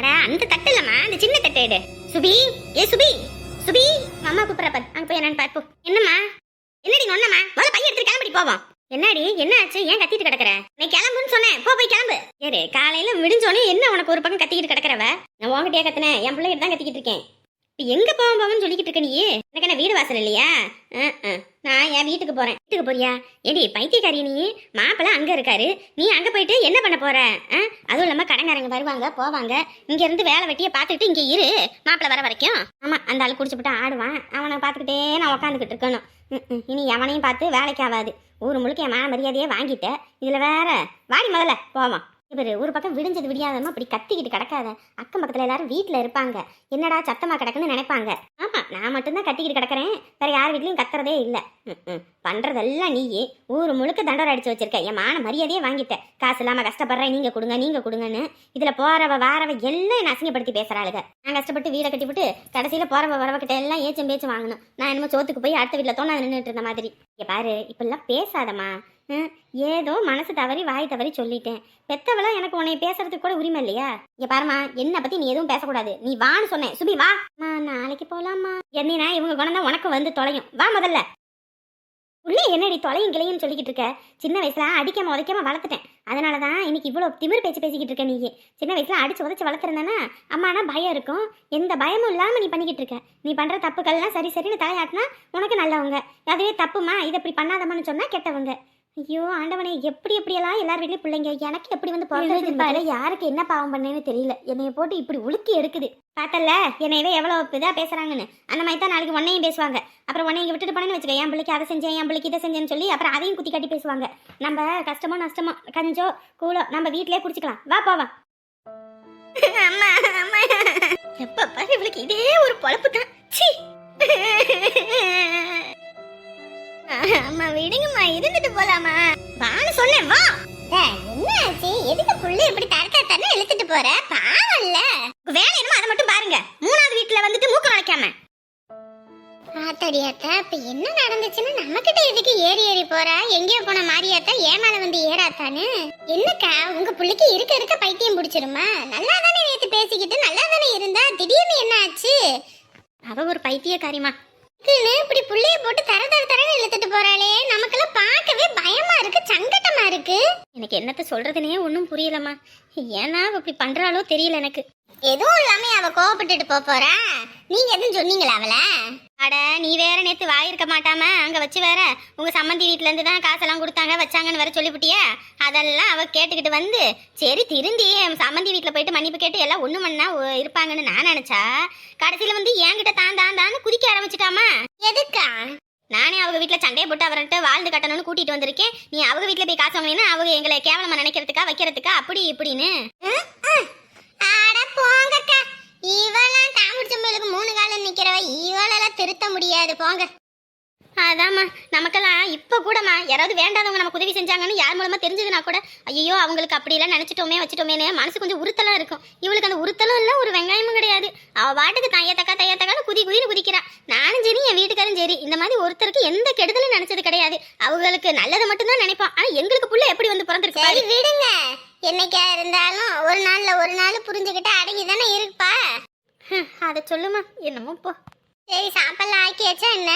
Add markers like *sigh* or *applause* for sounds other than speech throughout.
அட அந்த தட்டு இல்லம்மா அந்த சின்ன தட்டு எடு. சுபி ஏ சுபி சுபி அம்மா கூப்பிடுற பாரு. அங்க போய் என்னன்னு பார்ப்போம் என்னம்மா? என்னடி ஒண்ணம்மா முதல்ல பையன் எடுத்து கிளம்பி போவோம். என்னடி என்ன ஆச்சு? ஏன் கத்திட்டு கிடக்குற? நீ கிளம்புன்னு சொன்னேன். போ போய் கிளம்பு. ஏறு காலையில விடிஞ்சோனே என்ன உனக்கு ஒரு பக்கம் கத்திக்கிட்டு கிடக்குறவ? நான் உங்ககிட்டயே கத்துனேன். என் பிள்ளைகிட்ட தான் கத்திக்கிட்டு இருக்கேன். எங்க போவோம் போவோம்னு சொல்லிக்கிட்டு இருக்க நீ எனக்கு என்ன வீடு வாசல் இல்லையா? நான் என் வீட்டுக்கு போறேன். வீட்டுக்கு போறியா? ஏடி பைத்தியக்காரி நீ. மாப்பிள்ள அங்க இருக்காரு. நீ அங்க போயிட்டு என்ன பண்ண போற? அதுவும் இல்லாம கடங்காரங்க வருவாங்க போவாங்க. இங்க இருந்து வேலை வெட்டியை பாத்துக்கிட்டு இங்க இரு. மாப்பிள்ள வர வரைக்கும். ஆமா அந்த ஆள் குடிச்சுப்புட்டு ஆடுவான். அவனை பாத்துக்கிட்டே நான் உட்காந்துக்கிட்டு இருக்கணும். ம், ம். இனி எவனையும் பார்த்து வேலைக்கு ஆகாது ஊர் முழுக்க என் மான மரியாதையே வாங்கிட்ட. இதுல வேற. வாடி முதல்ல போவான் இவர் ஒரு பக்கம் விடிஞ்சது விடியாதமா அப்படி கத்திக்கிட்டு கிடக்காத. அக்கம் பக்கத்துல எல்லாரும் வீட்டுல இருப்பாங்க. என்னடா சத்தமா கிடக்குன்னு நினைப்பாங்க. ஆமா நான் மட்டும்தான் கத்திக்கிட்டு கிடக்குறேன். வேற யார் வீட்லயும் கத்துறதே இல்ல. ம், ம். பண்றதெல்லாம் நீயே. ஊர் முழுக்க தண்டோரை அடிச்சு வச்சிருக்க. என் மான மரியாதையே வாங்கிட்ட. காசு இல்லாம கஷ்டப்படுறேன். நீங்க கொடுங்க நீங்க கொடுங்கன்னு. இதுல போறவ வாரவ எல்லாம் என்னை அசிங்கப்படுத்தி பேசுறாளுங்க நான் கஷ்டப்பட்டு வீடை கட்டிவிட்டு கடைசியில போறவ வரவ கிட்ட எல்லாம் ஏச்சும் பேச்சு வாங்கணும். நான் என்னமோ சோத்துக்கு போய் அடுத்த வீட்டுல தோணாது நின்றுட்டு இருந்த மாதிரி. பாரு இப்பெல்லாம் பேசாதம்மா. ஏதோ மனசு தவறி வாய் தவறி சொல்லிட்டேன். பெத்தவளா எனக்கு உன்னை பேசுறதுக்கு கூட உரிமை இல்லையா? இங்க பாருமா என்ன பத்தி நீ எதுவும் பேசக்கூடாது. நீ வான்னு சொன்னேன். சுபி வா. அம்மா, நாளைக்கு போலாமா என்னன்னா இவங்க குணம் உனக்கு வந்து தொலையும். வா முதல்ல. உள்ளே என்னடி தொலையும் கிளையும் சொல்லிக்கிட்டு இருக்க? சின்ன வயசுல அடிக்காம உதைக்காம வளர்த்துட்டேன். அதனால தான் இன்னைக்கு இவ்வளோ திமிர் பேச்சு பேசிக்கிட்டு இருக்க நீ சின்ன வயசுல அடிச்சு உதச்சு வளர்த்துருந்தேன்னா அம்மானா பயம் இருக்கும். எந்த பயமும் இல்லாமல் நீ பண்ணிக்கிட்டு இருக்க. நீ பண்ணுற தப்புக்கள்லாம் சரி சரின்னு தலையாட்டினா உனக்கு நல்லவங்க. அதுவே தப்புமா இதை இப்படி பண்ணாதம்மான்னு சொன்னால் கெட்டவங்க. ஐயோ ஆண்டவனே எப்படி எப்படியெல்லாம் எல்லார் வீட்லயும் பிள்ளைங்க எனக்கு எப்படி வந்து பிறந்தது யாருக்கு என்ன பாவம் பண்ணேன்னு தெரியல. என்னைய போட்டு இப்படி உலுக்கி எடுக்குது. பார்த்தல என்னையவே எவ்வளவு இதா பேசுறாங்கன்னு. அந்த மாதிரி தான் நாளைக்கு உன்னையும் பேசுவாங்க. அப்புறம் உன்னை இங்க விட்டுட்டு போனேன்னு வச்சுக்க என் பிள்ளைக்கு அதை செஞ்சேன் என் பிள்ளைக்கு இதை செஞ்சேன்னு சொல்லி அப்புறம் அதையும் குத்தி காட்டி பேசுவாங்க. நம்ம கஷ்டமோ நஷ்டமோ கஞ்சோ கூலோ நம்ம வீட்லயே குடிச்சுக்கலாம். வா போவா. *laughs* அம்மா அம்மா. எப்ப பாரு இவளுக்கு இதே ஒரு பொழப்பு தான் *laughs* அம்மா விடுங்கம்மா இருந்துட்டு போலாமா? வான்னு சொன்னேன் வா. என்ன ஆச்சு எதுக்கு புள்ள இப்படி தரக்கா தர இழுத்துட்டு போற? பாவம்ல வேலை என்னமோ அதை மட்டும் பாருங்க. மூணாவது வீட்டுல வந்துட்டு மூக்க வளைக்காம. ஆத்தடியாத்தா இப்ப என்ன நடந்துச்சுன்னு நம்ம கிட்ட எதுக்கு ஏறி ஏறி போறா? எங்கேயோ போன மாரியாத்தா ஏமால வந்து ஏறாத்தானு என்னக்கா உங்க புள்ளைக்கு இருக்க இருக்க பைத்தியம் பிடிச்சிருமா? நல்லா தானே நேத்து பேசிக்கிட்டு நல்லா தானே இருந்தா? திடீர்னு என்ன ஆச்சு அவ ஒரு பைத்தியக்காரிமா இப்படி புள்ளைய போட்டு தர தர தரன்னு இழுத்துட்டு போறாளே. நமக்கெல்லாம் பார்க்கவே பயமா இருக்கு சங்கட்டமா இருக்கு. எனக்கு என்னத்த சொல்றதுனே ஒன்றும் புரியலம்மா. ஏன்னா அவ இப்படி பண்றாளோ தெரியல எனக்கு. எதுவும் இல்லாம அவ கோவப்பட்டுட்டு போப் போறா? நீங்க எதுவும் சொன்னீங்களா அவளை? அட நீ வேற நேத்து வாயிருக்க மாட்டாம? அங்க வச்சு வேற. உங்க சம்மந்தி வீட்ல இருந்து தான் காசெல்லாம் கொடுத்தாங்க வச்சாங்கன்னு வேற சொல்லிவிட்டியா? அதெல்லாம் அவ கேட்டுக்கிட்டு வந்து சரி திருந்தி சம்மந்தி வீட்ல போயிட்டு மன்னிப்பு கேட்டு எல்லாம் ஒண்ணு மண்ணா இருப்பாங்கன்னு நான் நினைச்சா? கடைசியில வந்து என்கிட்ட தான் தான் தான் குதிக்க ஆரம்பிச்சிட்டாமா? எதுக்கா? நானே அவங்க வீட்ல சண்டையை போட்டு அவர்கிட்ட வாழ்ந்து கட்டணும்னு கூட்டிட்டு வந்திருக்கேன். நீ அவங்க வீட்ல போய் காசு வாங்கினா அவங்க எங்களை கேவலமா நினைக்கிறதுக்கா வைக்கிறதுக்கா அப்படி இப்படின்னு. அட போங்கக்கா. இவெல்லாம் தாமிடிச்சம்பளுக்கு மூணு காலம் நிற்கிறவ இவளெல்லாம் திருத்த முடியாது. போங்க. அதாம்மா நமக்கெல்லாம் இப்போ கூடமா யாராவது வேண்டாதவங்க நமக்கு உதவி செஞ்சாங்கன்னு யார் மூலமா தெரிஞ்சதுனா கூட ஐயோ அவங்களுக்கு அப்படியெல்லாம் நினைச்சிட்டோமே வச்சுட்டோமேனு மனசு கொஞ்சம் உறுத்தலாக இருக்கும். இவளுக்கு அந்த உறுத்தலும் இல்லை ஒரு வெங்காயமும் கிடையாது. அவ பாட்டுக்கு தையத்தக்கா தையத்தக்கான்னு குதி குதின்னு குதிக்கிறா. நானும் சரி என் வீட்டுக்காரும் சரி. இந்த மாதிரி ஒருத்தருக்கு எந்த கெடுதலும் நினைச்சது கிடையாது. அவங்களுக்கு நல்லதை மட்டும்தான் நினைப்போம். ஆனா எங்களுக்கு புள்ள எப்படி வந்து பிறந்திருக்கு சரி விடுங்க. என்னைக்கா இருந்தாலும் ஒரு நாள்ல ஒரு நாள் புரிஞ்சுக்கிட்டு அதை சொல்லுமா. என்னமோ போ. சரி சாப்பாடுலாம் ஆக்கியாச்சா என்ன?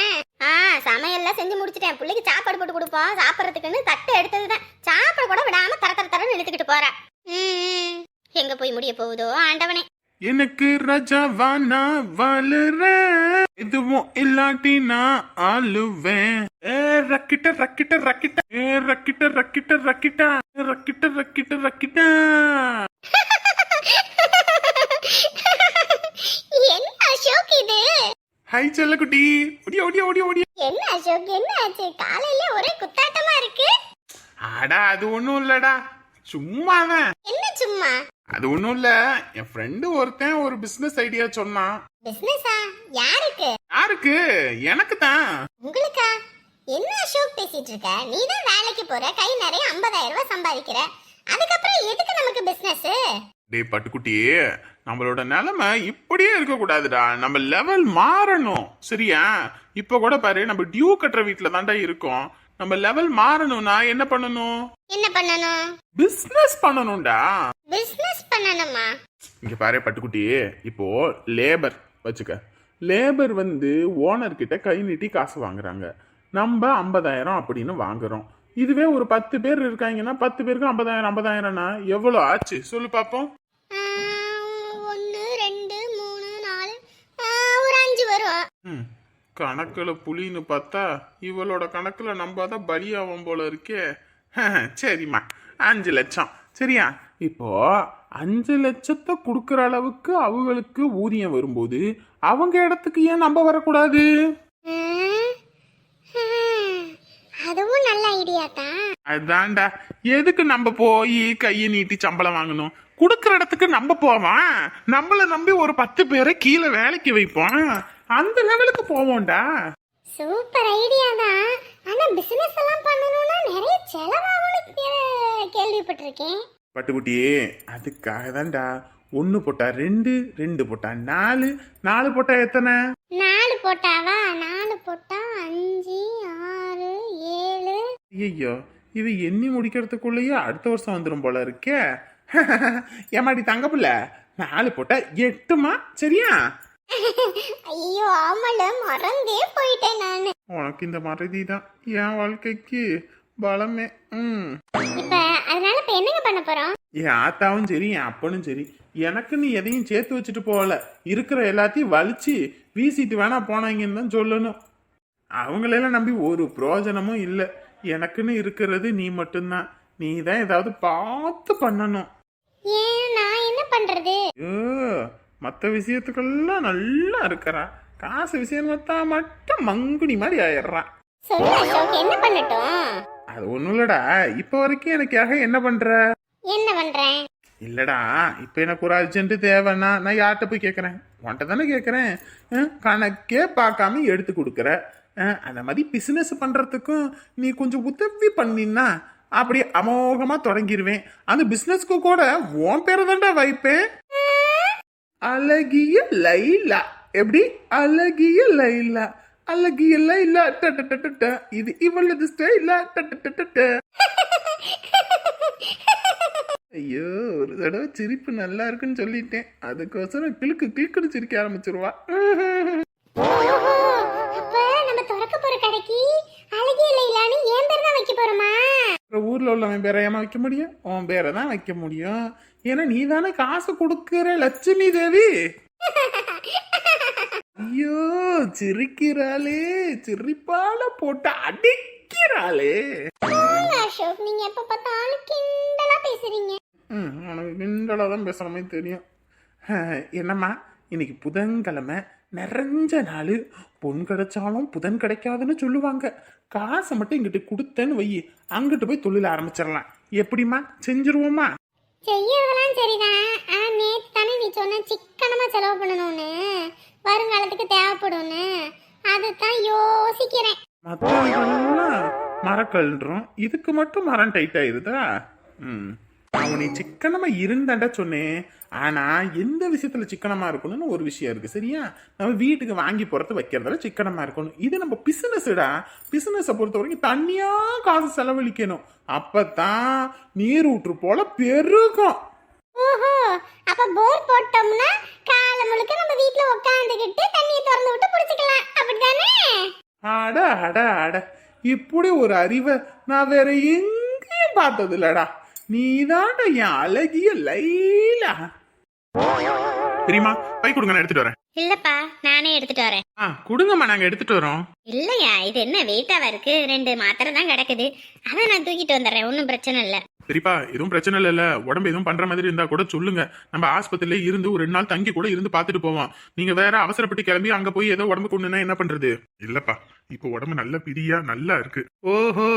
ஆ சமையல்லாம் செஞ்சு முடிச்சிட்டேன். பிள்ளைக்கு சாப்பாடு போட்டு கொடுப்போம். சாப்பிட்றதுக்குன்னு தட்டை எடுத்தது தான் சாப்பாடு கூட விடாம தர தர தரன்னு இழுத்துக்கிட்டு போறா. ம், எங்க போய் முடிய போகுதோ ஆண்டவனே. எனக்கு ரஜாவா நான் வாழுறேன் எதுவும் இல்லாட்டி நான் ஆளுவேன். ஏ ரக்கிட்ட ரக்கிட்ட ரக்கிட்ட. ஏ ரக்கிட்ட ரக்கிட்ட ரக்கிட்டா. ரக்கிட்ட ரக்கிட்ட ரக்கிட்டா. என்ன அசோக் இது? ஹை செல்லக்குட்டி. ஒடியா ஒடியா ஒடியா ஒடியா என்ன அசோக் என்ன ஆச்சு? காலையில ஒரே குத்தாட்டமா இருக்கு. அடா அது ஒண்ணும் இல்லடா. சும்மாதான். என்ன சும்மா? அது ஒண்ணும் இல்ல. என் ஃப்ரெண்டு ஒருத்தன் ஒரு பிசினஸ் ஐடியா சொன்னான். பிசினஸா யாருக்கு? யாருக்கு? எனக்கு தான் உங்களுக்கா? என்ன அசோக் பேசிட்டு இருக்க? நீ தான் வேலைக்கு போற கை நிறைய 50000 ரூபாய் சம்பாதிக்கிற. அதுக்கப்புறம் எதுக்கு நமக்கு பிசினஸ் டேய் பட்டுக்குட்டி நம்மளோட நிலைமை இப்படியே இருக்க கூடாதுடா நம்ம லெவல் மாறணும். சரியா? இப்ப கூட பாரு நம்ம டியூ கட்டுற வீட்ல தான்டா இருக்கோம். நம்ம லெவல் மாறணும்னா என்ன பண்ணணும்? என்ன பண்ணணும்? பிசினஸ் பண்ணணும்டா. பிசினஸ் பண்ணணுமா? இங்க பாரு பட்டுக்குட்டி இப்போ லேபர் வச்சுக்க. லேபர் வந்து ஓனர் கிட்ட கை நீட்டி காசு வாங்குறாங்க. நம்ம ஐம்பதாயிரம் அப்படின்னு வாங்குறோம். இதுவே ஒரு பத்து பேர் இருக்காங்கன்னா பத்து பேருக்கு ஐம்பதாயிரம் ஐம்பதாயிரம்னா எவ்வளோ ஆச்சு? சொல்லு பார்ப்போம் ஒன்று ரெண்டு மூணு நாலு ஒரு அஞ்சு வரும் ம் கணக்கில் புலின்னு பார்த்தா இவளோட கணக்கில் நம்ம தான் பலியாவோம் போல இருக்கே. சரிம்மா. அஞ்சு லட்சம். சரியா? இப்போ அஞ்சு லட்சத்தை கொடுக்குற அளவுக்கு அவங்களுக்கு ஊதியம் வரும்போது அவங்க இடத்துக்கு ஏன் நம்ம வரக்கூடாது ம், ம், அதுவும் தான் அதான்டா. எதுக்கு நம்ம போய் கையை நீட்டி சம்பளம் வாங்கணும்? கொடுக்குற இடத்துக்கு நம்ம போவோம் நம்மள நம்பி ஒரு பத்து பேரை கீழே வேலைக்கு வைப்போம். அந்த லெவலுக்கு போவோம்டா. சூப்பர் ஐடியா தான். ஆனா பிசினஸ் எல்லாம் பண்ணணும்னா நிறைய செலவாகும்னு கேள்விப்பட்டிருக்கேன். பட்டுக்குட்டியே அதுக்காக தான்டா. ஒன்று போட்டா ரெண்டு ரெண்டு போட்டா நாலு. நாலு போட்டா எத்தனை? நாலு போட்டாவா? நாலு போட்டா அஞ்சு ஆறு ஐயோ இது எண்ணி முடிக்கிறதுக்குள்ளேயே அடுத்த வருஷம் வந்துடும் போல இருக்கே. ஏமாடி தங்க புள்ள? நாலு போட்டா எட்டுமா? சரியா? ஐயோ ஆமால மறந்தே போயிட்டேன் நானு. உனக்கு இந்த மறதி தான் என் வாழ்க்கைக்கு பலமே. ம். இப்ப அதனால இப்ப என்னங்க பண்ண போறோம்? என் ஆத்தாவும் சரி என் அப்பனும் சரி எனக்கு நீ எதையும் சேர்த்து வச்சுட்டு போகல. இருக்கிற எல்லாத்தையும் வலிச்சு வீசிட்டு வேணா போனாங்கன்னு தான் சொல்லணும். அவங்களெல்லாம் நம்பி ஒரு பிரயோஜனமும் இல்லை. எனக்குன்னு இருக்கிறது நீ மட்டும்தான். நீ தான் ஏதாவது பார்த்து பண்ணணும். ஏன்? நான் என்ன பண்றது? மற்ற விஷயத்துக்கெல்லாம் நல்லா இருக்கிறான் காசு விஷயம் பார்த்தா மட்டும் மங்குனி மாதிரி ஆயிடுறான் என்ன பண்ணட்டும்? அது ஒன்றும் இல்லடா. இப்போ வரைக்கும் எனக்காக என்ன பண்ற? என்ன பண்றேன்? இல்லடா இப்போ எனக்கு ஒரு அர்ஜென்ட் தேவைன்னா நான் யார்கிட்ட போய் கேட்குறேன் உன்கிட்ட தானே கேட்குறேன் கணக்கே பார்க்காம எடுத்து கொடுக்குற. அந்த மாதிரி பிஸ்னஸ் பண்ணுறதுக்கும் நீ கொஞ்சம் உதவி பண்ணினா அப்படி அமோகமாக தொடங்கிடுவேன் அந்த பிஸ்னஸ்க்கு கூட உன் பேரை தாண்டா வைப்பேன். அழகிய லைலா. எப்படி? அழகிய லைலா. அழகிய லைலா. டட்ட ட ட இது இவளது ஸ்டைலா டட்ட ட ட ஐயோ ஒரு தடவை சிரிப்பு நல்லா இருக்குன்னு சொல்லிட்டேன். அதுக்கோசரம் கிழுக்கு கிழுக்குன்னு சிரிக்க ஆரம்பிச்சிருவா. திறக்க போற கடைக்கு அழகிய லைலான்னு ஏன் பேர் தான் வைக்க போறோமா? ஊர்ல உள்ளவன் பேரை ஏமா வைக்க முடியும்? உன் பேரை தான் வைக்க முடியும். ஏன்னா நீ தானே காசு கொடுக்கிற லட்சுமி தேவி. ஐயோ சிரிக்கிறாளே சிரிப்பால போட்டு அடிக்கிறாளே. அசோக் நீங்க எப்ப பார்த்தாலும் கிண்டலா பேசுறீங்க. ம் உனக்கு கிண்டலாக தான் பேசுகிற மாதிரி தெரியும் என்னம்மா இன்னைக்கு புதன்கிழமை. நிறைஞ்ச நாள். பொன் கிடைச்சாலும் புதன் கிடைக்காதுன்னு சொல்லுவாங்க. காசை மட்டும் இங்கிட்டு கொடுத்தேன்னு வை அங்கிட்டு போய் தொழில் ஆரம்பிச்சிடலாம். எப்படிம்மா? செஞ்சிருவோமா? செய்யறதெல்லாம் சரிதான். ஆனா நேத்து தானே நீ சொன்ன சிக்கனமா செலவு பண்ணணும்னு வருங்காலத்துக்கு தேவைப்படும்னு அதுதான் யோசிக்கிறேன். மற்றவங்களெல்லாம் மரக்கல்ன்றோம். இதுக்கு மட்டும் மரம் டைட் ஆயிருதா? ம். அவனை சிக்கனமா இருந்தாண்டா சொன்னேன். ஆனா எந்த விஷயத்துல சிக்கனமா இருக்கணும்னு ஒரு விஷயம் இருக்கு சரியா? நம்ம வீட்டுக்கு வாங்கி போறது வைக்கிறதுல சிக்கனமா இருக்கணும். இது நம்ம பிசினஸ்டா பிசினஸை பொறுத்த வரைக்கும் தனியா காசு செலவழிக்கணும். அப்பதான் நீர் ஊற்று போல பெருகும். ஓஹோ அப்ப போர் போட்டோம்னா காலை முழுக்க நம்ம வீட்ல உட்காந்துக்கிட்டு தண்ணியை திறந்து விட்டு புடிச்சுக்கலாம் அப்படிதானே அட அட அட. இப்படி ஒரு அறிவை நான் வேற எங்கேயும் பார்த்தது இல்லடா நீதான்டா என் அழகிய லைலா. தெரியுமா? பை கொடுங்க நான் எடுத்துட்டு வரேன். இல்லப்பா நானே எடுத்துட்டு வரேன். ஆ கொடுங்கம்மா நாங்க எடுத்துட்டு வரோம். இல்லையா இது என்ன வெயிட்டாவா இருக்கு? ரெண்டு மாத்திரை தான் கிடக்குது. அதை நான் தூக்கிட்டு வந்துடுறேன் ஒன்றும் பிரச்சனை இல்லை. சரிப்பா எதுவும் பிரச்சனை இல்லைல்ல. உடம்பு எதுவும் பண்ற மாதிரி இருந்தா கூட சொல்லுங்க. நம்ம ஆஸ்பத்திரியில இருந்து ஒரு ரெண்டு நாள் தங்கி கூட இருந்து பார்த்துட்டு போவோம். நீங்க வேற அவசரப்பட்டு கிளம்பி அங்க போய் ஏதோ உடம்பு கொண்டுனா என்ன பண்றது? இல்லப்பா இப்போ உடம்பு நல்ல பிரியா நல்லா இருக்கு. ஓஹோ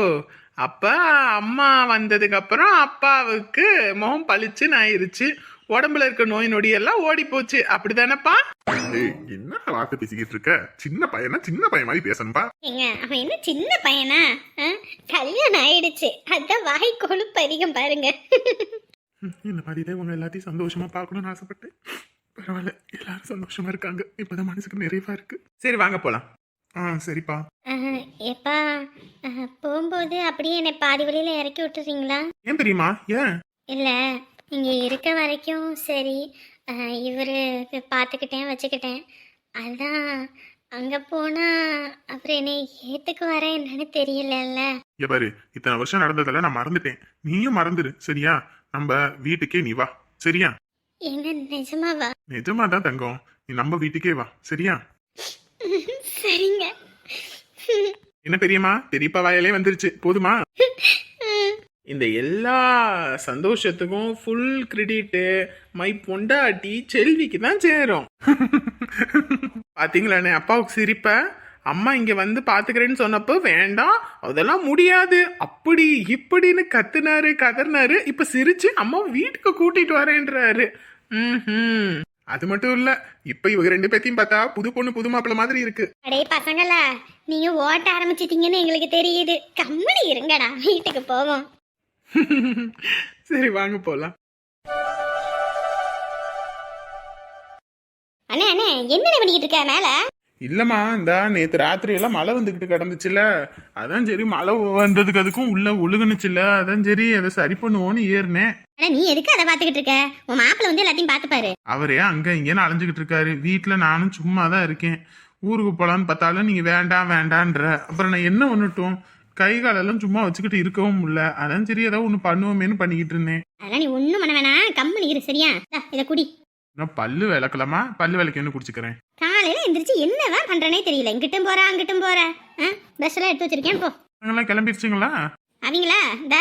அப்ப அம்மா வந்ததுக்கு அப்புறம் அப்பாவுக்கு முகம் பளிச்சுன்னு ஆயிருச்சு. உடம்புல இருக்க நோய் நொடி எல்லாம் ஓடி போச்சு. அப்படிதானப்பா? என்ன வார்த்தை பேசிக்கிட்டு இருக்க? சின்ன பையனா சின்ன பையன் மாதிரி பேசணும்பா. ஏங்க அவன் என்ன சின்ன பையனா? கல்யாணம் ஆயிடுச்சு. அதான் வாய் கொழுப்பு அதிகம் பாருங்க. இந்த மாதிரிதான் உங்க எல்லாத்தையும் சந்தோஷமா பார்க்கணும்னு ஆசைப்பட்டேன் பரவாயில்ல எல்லாரும் சந்தோஷமா இருக்காங்க. இப்பதான் மனசுக்கு நிறைவா இருக்கு. சரி வாங்க போலாம். ஆ சரிப்பா. ஆஹ், எப்பா ஆஹ், போகும்போது அப்படியே என்னை பாதி வழியில இறக்கி விட்டுறீங்களா? ஏன் தெரியுமா? ஏன்? இல்லை இங்கே இருக்க வரைக்கும் சரி இவர் பார்த்துக்கிட்டேன் வச்சுக்கிட்டேன். அதான் அங்கே போனால் அப்புறம் என்னை ஏற்றுக்கு வரேன் என்னன்னு தெரியலல்ல. இங்க பாரு இத்தனை வருஷம் நடந்ததெல்லாம் நான் மறந்துட்டேன். நீயும் மறந்துடு சரியா? நம்ம வீட்டுக்கே நீ வா சரியா? என்ன நிஜமாவா நிஜமா தான் தங்கம். நீ நம்ம வீட்டுக்கே வா சரியா? சரிங்க. என்ன பெரியம்மா? பெரியப்பா வாயிலே வந்துருச்சு. போதுமா? *laughs* இந்த எல்லா சந்தோஷத்துக்கும் ஃபுல் கிரெடிட்டு மை பொண்டாட்டி செல்விக்கு தான் சேரும். *laughs* பாத்தீங்களாண்ணே அப்பாவுக்கு சிரிப்ப அம்மா இங்க வந்து பாத்துக்கிறேன்னு சொன்னப்போ வேண்டாம் அதெல்லாம் முடியாது. அப்படி இப்படின்னு கத்துனாரு கதர்னாரு. இப்ப சிரிச்சு அம்மா வீட்டுக்கு கூட்டிட்டு வரேன்றாரு. ம்ஹும். அது மட்டும் இல்ல இப்ப இவங்க ரெண்டு பேத்தையும் பார்த்தா புது பொண்ணு புது மாப்பிள்ள மாதிரி இருக்கு. அடே பசங்களா நீங்க ஓட்ட ஆரம்பிச்சிட்டீங்கன்னு எங்களுக்கு தெரியுது. கம்மனி இருங்கடா வீட்டுக்கு போவோம். சரி வாங்க போலாம். அண்ணே அண்ணே என்னென்ன பண்ணிக்கிட்டு இருக்க மேல? இல்லம்மா இந்த நேத்து ராத்திரி எல்லாம் மழை வந்துகிட்டு கிடந்துச்சுல அதான் சரி மழை வந்ததுக்கு அதுக்கும் உள்ள ஒழுகுனுச்சுல அதான் சரி அதை சரி பண்ணுவோன்னு ஏறினேன் நீ எதுக்கு அதை பார்த்துக்கிட்டு இருக்க? உன் மாப்பிள்ள வந்து எல்லாத்தையும் பார்த்துப்பாரு அவரே அங்க இங்கேன்னு அலைஞ்சுக்கிட்டு இருக்காரு. வீட்டுல நானும் சும்மா தான் இருக்கேன். ஊருக்கு போலான்னு பார்த்தாலும் நீங்க வேண்டாம் வேண்டான்ற. அப்புறம் நான் என்ன பண்ணட்டும்? கை காலெல்லாம் சும்மா வச்சுக்கிட்டு இருக்கவும் முடியல. அதான் சரி ஏதோ ஒன்று பண்ணுவோமேன்னு பண்ணிக்கிட்டு இருந்தேன். அதெல்லாம் நீ ஒன்றும் பண்ண வேணாம். கம்மனி இரு சரியா? இதை குடி. நான் பல்லு விளக்கலாமா? பல்லு விளக்கன்னு குடிச்சுக்கிறேன்? காலையில எந்திரிச்சு என்னதான் பண்றேனே தெரியல. இங்கிட்டும் போற அங்கிட்டும் போற. ப்ரஷ் எல்லாம் எடுத்து வச்சிருக்கேன் போ. நாங்களாம் கிளம்பிடுச்சுங்களா? அவங்களா? இந்தா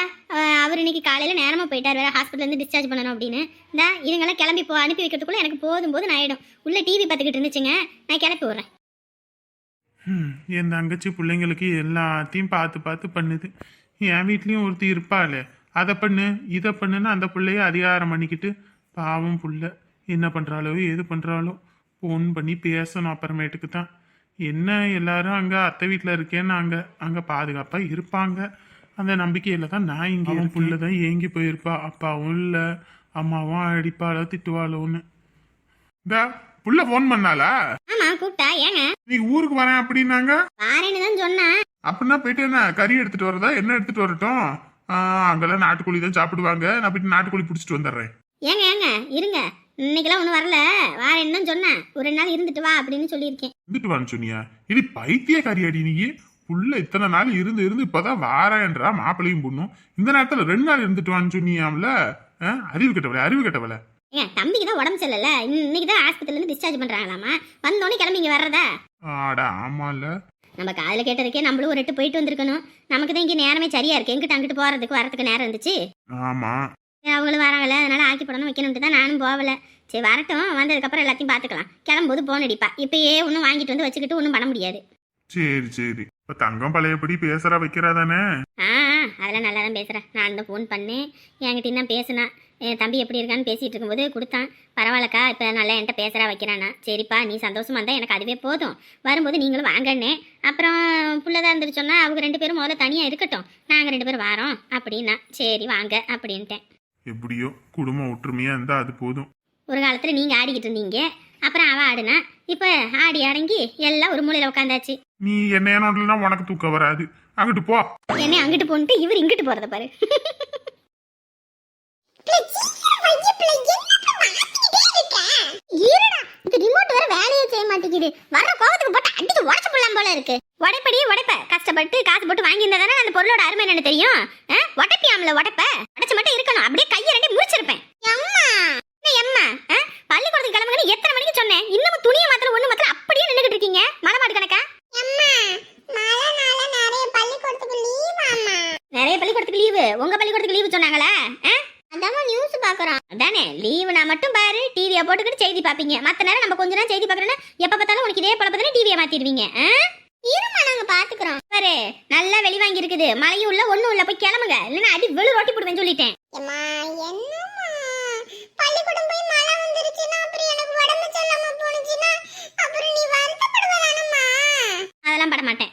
அவர் இன்னைக்கு காலையில நேரமா போயிட்டார் வேற. ஹாஸ்பிட்டல் இருந்து டிஸ்சார்ஜ் பண்ணணும் அப்படின்னு. இந்தா இதுங்கெல்லாம் கிளம்பி போ அனுப்பி வைக்கிறதுக்குள்ள எனக்கு போதும் போதும் ஆயிடும். உள்ள டிவி பார்த்துக்கிட்டு இருந்துச்சுங்க. நான் கிளப்பி விடுறேன். என் தங்கச்சி பிள்ளைங்களுக்கு எல்லாத்தையும் பார்த்து பார்த்து பண்ணுது. என் வீட்லேயும் ஒருத்தி இருப்பாளே. அதை பண்ணு இதை பண்ணுன்னு அந்த பிள்ளைய அதிகாரம் பண்ணிக்கிட்டு பாவம் புள்ள. என்ன பண்ணுறாளோ எது பண்ணுறாளோ ஃபோன் பண்ணி பேசணும் அப்புறமேட்டுக்கு தான். என்ன எல்லாரும் அங்கே அத்தை வீட்டில் இருக்கேன்னு அங்கே அங்கே பாதுகாப்பாக இருப்பாங்க. அந்த நம்பிக்கையில் தான் நான் இங்கே அவன் புள்ள தான் ஏங்கி போயிருப்பா. அப்பாவும் இல்லை. அம்மாவும் அடிப்பாளோ திட்டுவாளோன்னு. புள்ள ஃபோன் பண்ணாளா? ஆமா கூப்பிட்டா. ஏங்க? நீ ஊருக்கு வரேன் அப்படின்னாங்க. வாரேன்னு தான் சொன்னேன் அப்படின்னா போயிட்டு என்ன கறி எடுத்துட்டு வரதா? என்ன எடுத்துட்டு வரட்டும்? அங்கெல்லாம் நாட்டுக்கோழி தான் சாப்பிடுவாங்க. நான் போயிட்டு நாட்டுக்கோழி பிடிச்சிட்டு வந்துடுறேன். ஏங்க ஏங்க இருங்க. இன்னைக்கெல்லாம் ஒன்றும் வரல. வாரேன்னு தான் சொன்னேன் ஒரு ரெண்டு நாள் இருந்துட்டு வா அப்படின்னு சொல்லியிருக்கேன். இருந்துட்டு வான்னு சொன்னியா? இது பைத்திய கறி அடி நீ. புள்ள இத்தனை நாள் இருந்து இருந்து இப்பதான் வாரேன்றா மாப்பிளையும் பொண்ணும். இந்த நேரத்துல ரெண்டு நாள் இருந்துட்டு வான்னு சொன்னியாம்ல? அறிவு கெட்டவளே அறிவு கெட்டவளே. ஏங்க தம்பிக்கு தான் உடம்பு சரியில்லை இன்னைக்கு தான் ஆஸ்பத்திரிலேருந்து டிஸ்சார்ஜ் பண்ணுறாங்களாமா வந்தோடனே கிளம்பி இங்கே வர்றதா? ஆடா ஆமால நம்ம காதில் கேட்டதுக்கே நம்மளும் ஒரு எட்டு போயிட்டு வந்திருக்கணும். நமக்கு தான் இங்கே நேரமே சரியா இருக்கு. எங்கிட்ட அங்கிட்டு போகிறதுக்கு வரதுக்கு நேரம் இருந்துச்சு. ஆமா. சரி, அவங்களும் வராங்கல்ல அதனால ஆக்கி போடணும் வைக்கணும்ட்டு தான் நானும் போகல. சரி வரட்டும். வந்ததுக்கப்புறம் எல்லாத்தையும் பார்த்துக்கலாம். கிளம்பும்போது போன் அடிப்பா. இப்பயே ஒன்றும் வாங்கிட்டு வந்து வச்சுக்கிட்டு ஒன்றும் பண்ண முடியாது. சரி சரி. இப்ப தங்கம் பழையபடி பேசுறா வைக்கிறா தானே? ஆ ஆ, அதெல்லாம் நல்லா தான் பேசுகிறேன் நான் தான் ஃபோன் பண்ணேன். என்கிட்ட தான் பேசினா. என் தம்பி எப்படி இருக்கான்னு பேசிகிட்டு இருக்கும்போது கொடுத்தான். பரவாயில்லக்கா இப்போ நல்லா என்கிட்ட பேசுகிறா வைக்கிறானா சரிப்பா நீ சந்தோஷமா இருந்தால் எனக்கு அதுவே போதும். வரும்போது நீங்களும் வாங்கண்ணே. அப்புறம் புள்ளதாக இருந்துட்டு சொன்னால் அவங்க ரெண்டு பேரும் முதல்ல தனியாக இருக்கட்டும். நாங்கள் ரெண்டு பேரும் வரோம். அப்படின்னா சரி வாங்க அப்படின்ட்டேன். எப்படியோ குடும்பம் ஒற்றுமையா இருந்தா அது போதும். ஒரு காலத்தில் நீங்கள் ஆடிக்கிட்டு இருந்தீங்க. அப்புறம் அவள் ஆடுனா இப்போ ஆடி அடங்கி எல்லாம் ஒரு மூலையில் உட்காந்தாச்சு நீ என்ன உனக்கு தூக்கம் வராது. அங்கிட்டு போ. என்னை அங்கிட்டு போன்ட்டு இவர் இங்கிட்டு போகிறத பாரு *laughs* இருடா இந்த ரிமோட் வேற வேலையே செய்ய மாட்டேங்குது வர கோவத்துக்கு போட்டு அடிச்சு உடச்சு போடலாம் போல இருக்கு. உடைப்படி உடைப்ப. கஷ்டப்பட்டு காசு போட்டு வாங்கியிருந்தா தானே அந்த பொருளோட அருமை என்னன்னு தெரியும்? ஆ? உடைப்பியாம்ல உடைப்ப உடைச்சு மட்டும் இருக்கணும் அப்படியே கையை ரெண்டி முடிச்சிருப்பேன் அம்மா என்ன எம்மா ஆ? பள்ளிக்கூடத்துக்கு கிளம்புங்கன்னு எத்தனை மணிக்கு சொன்னேன் இன்னமும் துணியை மாத்திரம் ஒண்ணு மாத்திரம் அப்படியே நின்னுகிட்டு இருக்கீங்க மலை மாடு கணக்கா அம்மா மழைனால நிறைய பள்ளிக்கூடத்துக்கு லீவ் அம்மா நிறைய பள்ளிக்கூடத்துக்கு லீவு உங்க பள்ளிக்கூடத்துக்கு லீவு சொன்னாங்களா ஆ? அதாம்மா நியூஸ் பாக்குறோம் அதானே லீவுனா மட்டும் பாரு டிவியை போட்டுக்கிட்டு செய்தி பார்ப்பீங்க மற்ற நேரம் நம்ம கொஞ்ச நேரம் செய்தி பார்க்கறோன்னா எப்போ பார்த்தாலும் உனக்கு இதே பழப்பதானே டிவியை மாத்திடுவீங்க ஆ? இருமா நாங்க பாத்துக்கிறோம் பாரு நல்லா வெளி வாங்கி இருக்குது மழையும் உள்ள ஒண்ணும் உள்ள. போய் கிளம்புங்க. இல்லைன்னா அடி வெளு ரொட்டி போடுவேன் சொல்லிட்டேன். அதெல்லாம் பட மாட்டேன்.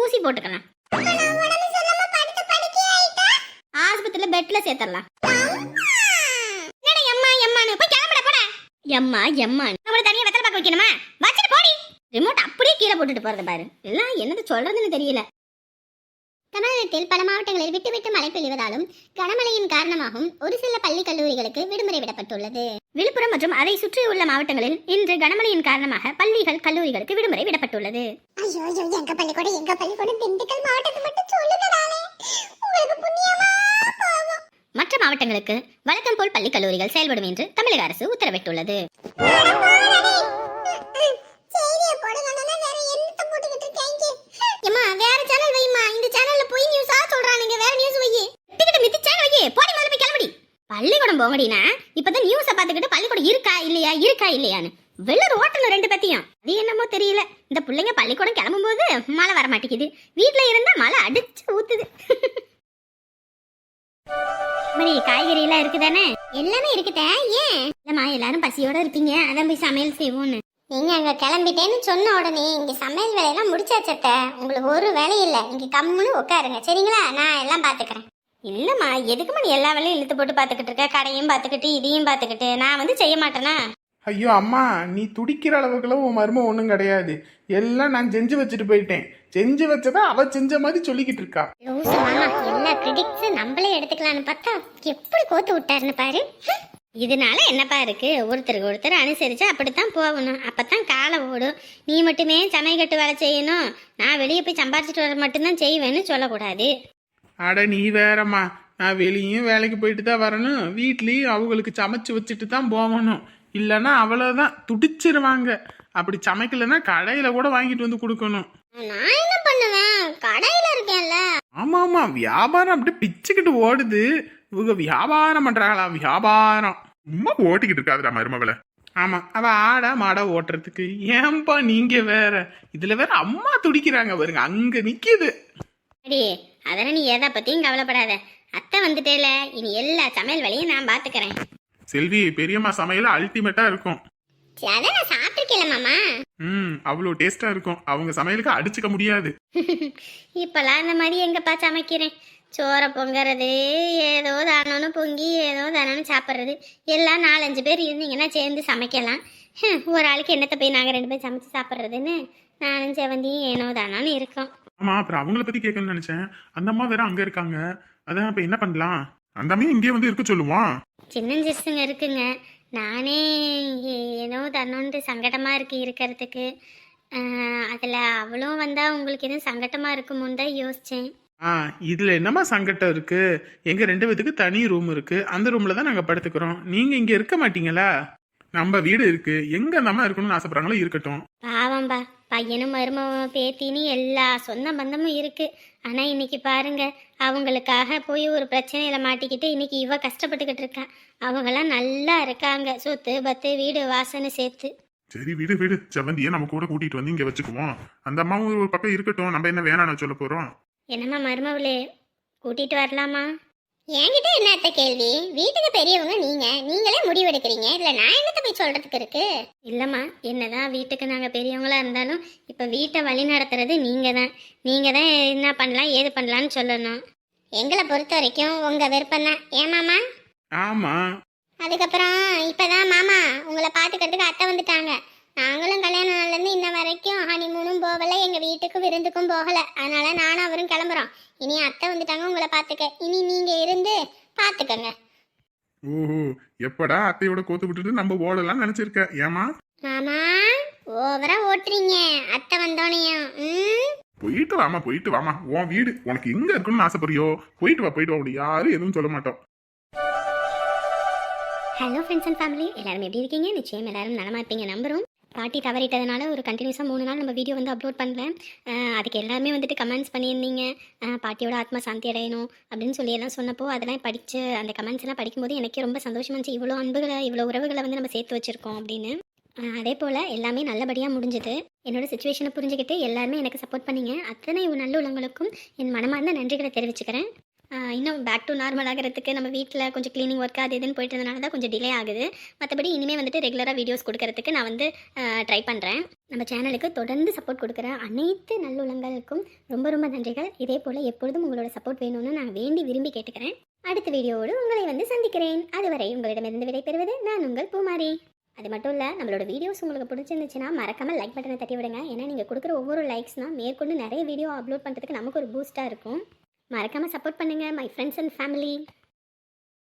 ஊசி போட்டுக்கலாம். ஆஸ்பத்திரியில பெட்ல சேர்த்துடலாம் எம்மா எம்மான்னு? போய் கிளம்புட போட. எம்மா எம்மா நம்மள தனியா வெத்தலை பார்க்க வைக்கணுமா போட்டுட்டு போறது பாரு. எல்லாம் என்னது சொல்றதுன்னு தெரியல. தமிழகத்தில் பல மாவட்டங்களில் விட்டுவிட்டு மழை பெய்வதாலும் கனமழையின் காரணமாகவும் ஒரு சில பள்ளி கல்லூரிகளுக்கு விடுமுறை விடப்பட்டுள்ளது. விழுப்புரம் மற்றும் அதை சுற்றியுள்ள மாவட்டங்களில் இன்று கனமழையின் காரணமாக பள்ளிகள் கல்லூரிகளுக்கு விடுமுறை விடப்பட்டுள்ளது. ஐயோ ஐயோ எங்க பள்ளிக்கூடம் எங்க பள்ளிக்கூடம் திண்டுக்கல் மாவட்டத்தை மட்டும் சொல்லுங்கடாலே உங்களுக்கு புண்ணியமா மற்ற மாவட்டங்களுக்கு வழக்கம் போல் பள்ளி கல்லூரிகள் செயல்படும் என்று தமிழக அரசு உத்தரவிட்டுள்ளது. ஏமா வேற சேனல் வைமா இந்த சேனல்ல போய் நியூஸா சொல்றானுங்க. வேற நியூஸ் வை டிக்கெட் மிதி சேனல் வை போடி முதல்ல போய் கிளம்படி. பள்ளிக்கூடம் போங்கடினா இப்பதான் நியூஸ பாத்துக்கிட்டு பள்ளிக்கூடம் இருக்கா இல்லையா இருக்கா இல்லையான்னு. வெள்ளர் ஓட்டணும் ரெண்டு பத்தியும். அது என்னமோ தெரியல. இந்த பிள்ளைங்க பள்ளிக்கூடம் கிளம்பும்போது மழை வர மாட்டேங்குது. வீட்டுல இருந்தா மழை அடிச்சு ஊத்துது. மணி காய்கறி எல்லாம் இருக்குதானே? எல்லாமே இருக்குதே ஏன்? இல்லம்மா எல்லாரும் பசியோட இருப்பீங்க. அதான் போய் சமையல் செய்வோன்னு நீங்க அங்க கிளம்பிட்டேன்னு சொன்ன உடனே இங்க சமையல் வேலையெல்லாம் முடிச்சாச்சத்த. உங்களுக்கு ஒரு வேலை இல்ல. நீங்க கம்முன்னு உட்காருங்க. சரிங்களா? நான் எல்லாம் பாத்துக்கிறேன். இல்லம்மா எதுக்குமா நீ எல்லா வேலையும் இழுத்து போட்டு பாத்துக்கிட்டு இருக்க? கடையும் பாத்துக்கிட்டு இதையும் பாத்துக்கிட்டு. நான் வந்து செய்ய மாட்டேனா? ஐயோ அம்மா நீ துடிக்கிற அளவுக்குலாம் உன் மருமம் ஒன்றும் கிடையாது. எல்லாம் நான் செஞ்சு வச்சுட்டு போயிட்டேன். செஞ்சு வச்சதை அவ செஞ்ச மாதிரி சொல்லிக்கிட்டு இருக்கா. எல்லா கிரெடிட்ஸ் நம்மளே எடுத்துக்கலாம்னு பார்த்தா எப்படி கோத்து விட்டாருன்னு பாரு. இதனால என்னப்பா இருக்கு? ஒருத்தருக்கு ஒருத்தர் அனுசரிச்சு அப்படித்தான் போகணும். அப்பதான் காலம் ஓடும். நீ மட்டுமே சமையக்கட்டு வேலை செய்யணும். நான் வெளியே போய் சம்பாரிச்சிட்டு வர மட்டும்தான் செய்வேன்னு சொல்லக்கூடாது. அட நீ வேறம்மா. நான் வெளியும் வேலைக்கு போயிட்டு தான் வரணும். வீட்லேயும் அவங்களுக்கு சமைச்சு வச்சுட்டு தான் போகணும். இல்லைன்னா அவ்வளோதான் துடிச்சிருவாங்க. அப்படி சமைக்கலைன்னா கடையில் கூட வாங்கிட்டு வந்து கொடுக்கணும். நான் என்ன பண்ணுவேன்? கடையில இருக்கேன்ல. ஆமா ஆமா வியாபாரம் அப்படியே பிச்சுக்கிட்டு ஓடுது. இவங்க வியாபாரம் பண்றாங்களா? வியாபாரம். சும்மா ஓட்டிக்கிட்டு இருக்காதுடா மருமகளை. ஆமா அவ ஆடா மாடா ஓட்டுறதுக்கு. ஏன்பா நீங்க வேற? இதுல வேற அம்மா துடிக்கிறாங்க பாருங்க அங்க நிக்குது. அடி அதெல்லாம் நீ எதை பத்தியும் கவலைப்படாத. அத்தை வந்துட்டேல இனி எல்லா சமையல் வேலையும் நான் பாத்துக்கிறேன். செல்வி பெரியம்மா சமையல் அல்டிமேட்டா இருக்கும். அதான் நான் சாப்பிட்டுருக்கேன் மாமா. ம் அவ்வளோ டேஸ்டா இருக்கும். அவங்க சமையலுக்கு அடிச்சுக்க முடியாது. *laughs* இப்பெல்லாம் இந்த மாதிரி எங்கப்பா சமைக்கிறேன்? சோறை பொங்கறது ஏதோ தானோன்னு பொங்கி ஏதோ தானோன்னு சாப்பிட்றது. எல்லாம் நாலஞ்சு பேர் இருந்தீங்கன்னா சேர்ந்து சமைக்கலாம். ஒரு ஆளுக்கு என்னத்தை போய் நாங்கள் ரெண்டு பேரும் சமைச்சு சாப்பிட்றதுன்னு? நானும் செவந்தியும் ஏனோ தானோன்னு இருக்கோம். ஆமா அப்புறம் அவங்கள பத்தி கேட்கணும்னு நினைச்சேன். அந்த அம்மா வேற அங்க இருக்காங்க. அதான் இப்ப என்ன பண்ணலாம்? அந்த அம்மையும் இங்கேயே வந்து இருக்க சொல்லுவான் சின்னஞ்சிசுங்க இருக்குங்க. நானே ஏனோ தன்னோன்ட்டு சங்கடமாக இருக்கு இருக்கிறதுக்கு. அதில் அவளும் வந்தால் உங்களுக்கு எதுவும் சங்கடமாக இருக்குமோன்னு தான் யோசித்தேன் ஆ இதுல என்னம்மா சங்கடம் இருக்கு? எங்க ரெண்டு பேத்துக்கு தனி ரூம் இருக்கு. அந்த ரூம்ல தான் நாங்க படுத்துக்கிறோம். நீங்க இங்க இருக்க மாட்டீங்களா? நம்ம வீடு இருக்கு. எங்க அந்த அம்மா இருக்கணும்னு ஆசைப்படுறாங்களோ இருக்கட்டும். பாவம்பா பையனும் மருமவன் பேத்தின்னு எல்லா சொந்த பந்தமும் இருக்கு. ஆனா இன்னைக்கு பாருங்க அவங்களுக்காக போய் ஒரு பிரச்சனையில மாட்டிக்கிட்டு இன்னைக்கு இவ கஷ்டப்பட்டுக்கிட்டு இருக்கா. அவங்கெல்லாம் நல்லா இருக்காங்க. சொத்து பத்து வீடு வாசனை சேர்த்து. சரி வீடு வீடு. செவந்தியை நம்ம கூட கூட்டிட்டு வந்து இங்க வச்சுக்குவோம். அந்த அம்மாவும் ஒரு பக்கம் இருக்கட்டும். நம்ம என்ன வேணாம்னு சொல்ல போறோம்? என்னம்மா மருமவளே கூட்டிட்டு வரலாமா? என்கிட்ட என்னத்த கேள்வி? வீட்டுக்கு பெரியவங்க நீங்க. நீங்களே முடிவெடுக்கிறீங்க. இதுல நான் என்னத்த போய் சொல்றதுக்கு இருக்கு? இல்லைம்மா என்னதான் வீட்டுக்கு நாங்கள் பெரியவங்களா இருந்தாலும் இப்போ வீட்டை வழி நடத்துறது நீங்கள் தான் நீங்கள் தான் என்ன பண்ணலாம் ஏது பண்ணலான்னு சொல்லணும். எங்களை பொறுத்த வரைக்கும் உங்க விருப்பம் தான். ஏன் மாமா? ஆமா. அதுக்கப்புறம் இப்பதான் மாமா உங்களை பாத்துக்கிறதுக்கு அத்தை வந்துட்டாங்க. நாங்களும் கல்யாண நாள்ல இருந்து இன்ன வரைக்கும் ஹனிமூனும் போகல. எங்க வீட்டுக்கும் விருந்துக்கும் போகல. அதனால நானும் அவரும் கிளம்புறோம். இனி அத்தை வந்துட்டாங்க உங்களை பாத்துக்க இனி நீங்க இருந்து பாத்துக்கங்க ஓஹோ எப்படா அத்தையோட கோத்து விட்டுட்டு நம்ம ஓடலாம் நினைச்சிருக்க? ஏமா மாமா ஓவரா ஓட்டுறீங்க. அத்தை வந்தோனையும் போயிட்டு வாமா போயிட்டு வாமா உன் வீடு உனக்கு எங்க இருக்கணும்னு ஆசைப்படுறியோ? போயிட்டு வா போயிட்டு வா. அப்படி யாரும் எதுவும் சொல்ல மாட்டோம். ஹலோ ஃப்ரெண்ட்ஸ் அண்ட் ஃபேமிலி எல்லாரும் எப்படி இருக்கீங்க? நிச்சயம் எல்லாரும் நலமா இருப்பீங்க. நம்புறோம். பாட்டி தவறிட்டதுனால ஒரு கண்டினியூஸாக மூணு நாள் நம்ம வீடியோ வந்து அப்லோட் பண்ணல. அதுக்கு எல்லாருமே வந்துட்டு கமெண்ட்ஸ் பண்ணியிருந்தீங்க. பாட்டியோட ஆத்மா சாந்தி அடையணும் அப்படின்னு சொல்லி எல்லாம் சொன்னப்போ அதெல்லாம் படித்து அந்த கமெண்ட்ஸ் எல்லாம் படிக்கும்போது எனக்கே ரொம்ப சந்தோஷமாக இருந்துச்சு. இவ்வளோ அன்புகளை இவ்வளோ உறவுகளை வந்து நம்ம சேர்த்து வச்சுருக்கோம் அப்படின்னு. அதே போல் எல்லாமே நல்லபடியாக முடிஞ்சது. என்னோட சுச்சுவேஷனை புரிஞ்சுக்கிட்டு எல்லாருமே எனக்கு சப்போர்ட் பண்ணிங்க. அத்தனை நல்ல உள்ளவங்களுக்கும் என் மனமார்ந்த நன்றிகளை தெரிவிச்சுக்கிறேன். இன்னும் பேக் டு நார்மல் ஆகிறதுக்கு நம்ம வீட்டில் கொஞ்சம் க்ளீனிங் ஒர்க் அது இதுன்னு போயிட்டு இருந்தனால தான் கொஞ்சம் டிலே ஆகுது. மற்றபடி இனிமேல் வந்துட்டு ரெகுலராக வீடியோஸ் கொடுக்கறதுக்கு நான் வந்து ட்ரை பண்ணுறேன் நம்ம சேனலுக்கு தொடர்ந்து சப்போர்ட் கொடுக்குற அனைத்து நல்லுள்ளங்களுக்கும் ரொம்ப ரொம்ப நன்றிகள். இதே போல் எப்பொழுதும் உங்களோட சப்போர்ட் வேணும்னு நான் வேண்டி விரும்பி கேட்டுக்கிறேன். அடுத்த வீடியோவோடு உங்களை வந்து சந்திக்கிறேன். அதுவரை உங்களிடமிருந்து விடைபெறுவது நான் உங்கள் பூமாரி. அது மட்டும் இல்லை நம்மளோட வீடியோஸ் உங்களுக்கு பிடிச்சிருந்துச்சுன்னா மறக்காமல் லைக் பட்டனை தட்டி விடுங்க ஏன்னா நீங்கள் கொடுக்குற ஒவ்வொரு லைக்ஸ்னால் மேற்கொண்டு நிறைய வீடியோ அப்லோட் பண்ணுறதுக்கு நமக்கு ஒரு பூஸ்ட்டாக இருக்கும். மறக்காமல் சப்போர்ட் பண்ணுங்கள் மை ஃப்ரெண்ட்ஸ் அண்ட் ஃபேமிலி